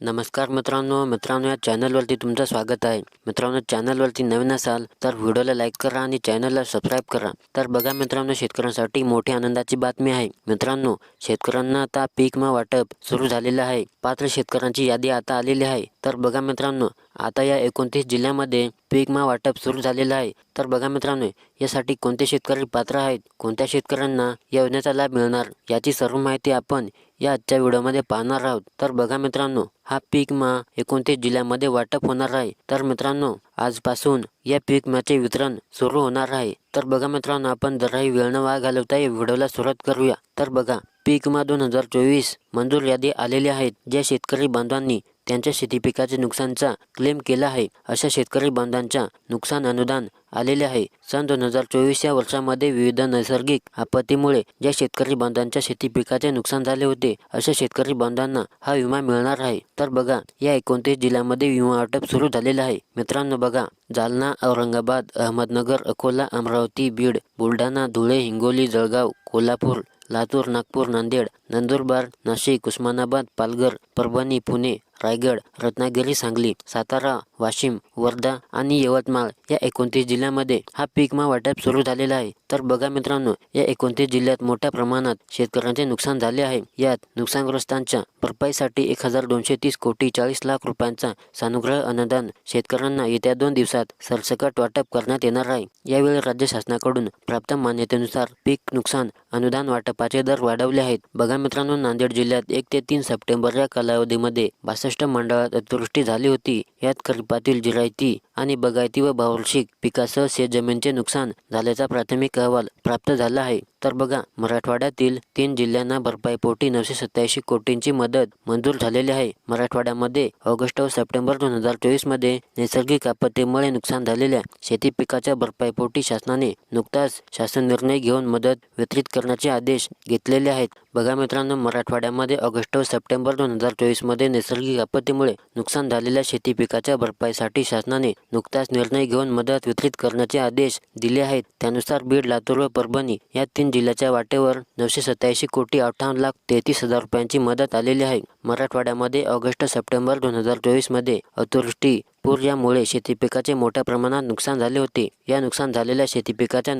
नमस्कार मित्रांनो मित्रांनो या चॅनलवरती तुमचं स्वागत आहे. मित्रांनो चॅनलवरती नवीन असाल तर व्हिडिओला लाईक करा आणि चॅनलला सबस्क्राईब करा. तर बघा मित्रांनो शेतकऱ्यांसाठी मोठी आनंदाची बातमी आहे. मित्रांनो शेतकऱ्यांना आता पीक वाटप सुरू झालेलं आहे. पात्र शेतकऱ्यांची यादी आता आलेली आहे. तर बघा मित्रांनो आता या एकोणतीस जिल्ह्यामध्ये पीक मा वाटप सुरू झालेलं आहे. तर बघा मित्रांनो यासाठी कोणते शेतकरी पात्र आहेत? कोणत्या शेतकऱ्यांना या योजनेचा लाभ मिळणार? याची सर्व माहिती आपण या आजच्या व्हिडिओमध्ये पाहणार आहोत. तर बघा मित्रांनो हा पीक मा एकोणतीस जिल्ह्यामध्ये वाटप होणार आहे. तर मित्रांनो आजपासून या पीक माचे वितरण सुरू होणार आहे. तर बघा मित्रांनो आपण जराही वेळ न वाया घालवता या व्हिडिओला सुरुवात करूया. तर बघा पीक मा दोन हजार चोवीस मंजूर यादी आलेली आहेत. ज्या शेतकरी बांधवांनी त्यांच्या शेतीपिकाचे नुकसानचा क्लेम केला आहे. अशा शेतकरी बांधांच्या नुकसान अनुदान आलेले आहे. सन दोन हजार चोवीस या वर्षामध्ये विविध नैसर्गिक आपत्तीमुळे ज्या शेतकरी बांधांच्या शेती पिकाचे नुकसान झाले होते अशा शेतकरी बांधांना हा विमा मिळणार आहे. तर बघा या एकोणतीस जिल्ह्यामध्ये विमा वाटप सुरू झालेलं आहे. मित्रांनो बघा जालना औरंगाबाद अहमदनगर अकोला अमरावती बीड बुलढाणा धुळे हिंगोली जळगाव कोल्हापूर लातूर नागपूर नांदेड नंदुरबार नाशिक उस्मानाबाद पालघर परभणी पुणे रायगड रत्नागिरी सांगली सातारा वाशिम वर्धा आणि यवतमाळ या एकोणतीस जिल्ह्यामध्ये हा पीक वाटप सुरू झालेला आहे. तर बघा मित्रांनो या एकोणतीस जिल्ह्यात मोठ्या प्रमाणात शेतकऱ्यांचे नुकसान झाले आहे. यात नुकसानग्रस्तांच्या भरपाईसाठी एक हजार दोनशे तीस कोटी चाळीस लाख रुपयांचा सानुग्रह अनुदान शेतकऱ्यांना येत्या दोन दिवसात सरसकट वाटप करण्यात येणार आहे. यावेळी राज्य शासनाकडून प्राप्त मान्यतेनुसार पीक नुकसान अनुदान वाटपाचे दर वाढवले आहेत. बघा मित्रांनो नांदेड जिल्ह्यात एक ते तीन सप्टेंबर या कालावधीमध्ये बासष्ट मंडळात अतिवृष्टी झाली होती. यात Batil Jiraiti आणि बगायती व भावशिक पिकासह शेतजमीनचे नुकसान झाल्याचा प्राथमिक अहवाल प्राप्त झाला आहे. तर बघा मराठवाड्यातील तीन जिल्ह्यांना भरपाईपोटी नऊशे सत्याऐंशी कोटींची मदत मंजूर झालेली आहे. मराठवाड्यामध्ये ऑगस्ट व सप्टेंबर दोन हजार चोवीसमध्ये नैसर्गिक आपत्तीमुळे नुकसान झालेल्या शेती पिकाच्या भरपाईपोटी शासनाने नुकताच शासन निर्णय घेऊन मदत वितरित करण्याचे आदेश घेतलेले आहेत. बघा मित्रांनो मराठवाड्यामध्ये ऑगस्ट व सप्टेंबर दोन हजार चोवीसमध्ये नैसर्गिक आपत्तीमुळे नुकसान झालेल्या शेती पिकाच्या भरपाईसाठी शासनाने नुकताच निर्णय घेऊन मदत वितरित करण्याचे आदेश दिले आहेत. त्यानुसार बीड लातूर व परभणी या तीन जिल्ह्याच्या वाटेवर नऊशे सत्याऐंशी कोटी अठ्ठावन्न लाख तेहतीस हजार रुपयांची मदत आलेली आहे. मराठवाड्यामध्ये ऑगस्ट सप्टेंबर दोन हजार चोवीसमध्ये अतिवृष्टी पूर यामुळे शेतीपिकाचे मोठ्या प्रमाणात नुकसान झाले होते. या नुकसान झालेल्या शेती पिकाच्या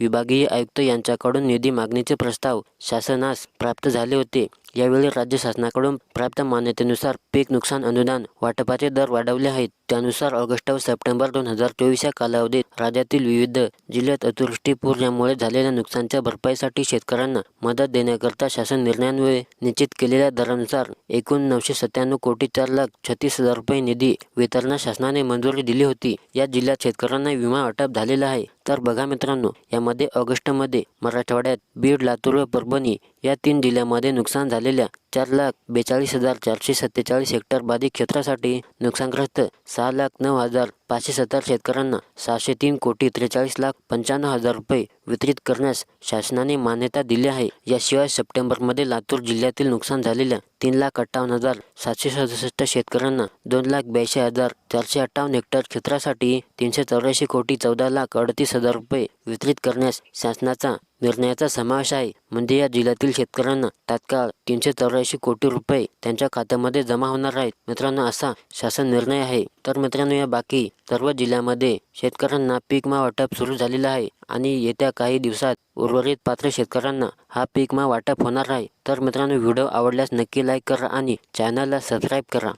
विभागीय आयुक्त यांच्याकडून निधी मागणीचे प्रस्ताव शासनास प्राप्त झाले होते. यावेळी राज्य शासनाकडून प्राप्त मान्यतेनुसार पीक नुकसान अनुदान वाटपाचे दर वाढवले आहेत. त्यानुसार ऑगस्ट व सप्टेंबर दोन हजार चोवीस या कालावधीत राज्यातील विविध जिल्ह्यात अतिवृष्टी पूर यामुळे झालेल्या नुकसानच्या भरपाईसाठी शेतकऱ्यांना मदत देण्याकरता शासन निर्णयान्वये निश्चित केलेल्या दरानुसार एकूण नऊशे सत्त्याण्णव कोटी चार लाख छत्तीस हजार रुपये निधी वितरणास शासनाने मंजुरी दिली होती. या जिल्ह्यात शेतकऱ्यांना विमा वाटप झालेला आहे. तर बघा मित्रांनो यामध्ये ऑगस्टमध्ये मराठवाड्यात बीड लातूर व परभणी या तीन जिल्ह्यामध्ये नुकसान झालेल्या चार लाख बेचाळीस हजार चारशे सत्तेचाळीस हेक्टर बाधित क्षेत्रासाठी नुकसानग्रस्त सहा लाख नऊ हजार पाचशे सत्तर शेतकऱ्यांना सहाशे तीन कोटी त्रेचाळीस लाख पंच्याण्णव हजार रुपये वितरित करण्यास शासनाने मान्यता दिली आहे. याशिवाय सप्टेंबरमध्ये लातूर जिल्ह्यातील नुकसान झालेल्या तीन लाख अठ्ठावन्न हजार सातशे सदुसष्ट शेतकऱ्यांना दोन लाख ब्याऐंशी हजार चारशे अठ्ठावन्न हेक्टर क्षेत्रासाठी तीनशे चौऱ्याऐंशी कोटी चौदा लाख अडतीस हजार रुपये वितरित करण्यास शासनाचा निर्णयाचा समावेश आहे. म्हणजे या जिल्ह्यातील शेतकऱ्यांना तात्काळ तीनशे चौऱ्याऐंशी कोटी रुपये त्यांच्या खात्यामध्ये जमा होणार आहेत. मित्रांनो असा शासन निर्णय आहे. तर मित्रांनो या बाकी सर्व जिल्ह्यामध्ये शेतकऱ्यांना पीक वाटप सुरू झालेलं आहे आणि येत्या काही दिवसात उर्वरित पात्र शेतकऱ्यांना हा पीक वाटप होणार आहे. तर मित्रांनो व्हिडिओ आवडल्यास नक्की लाईक करा आणि चॅनलला सबस्क्राईब करा.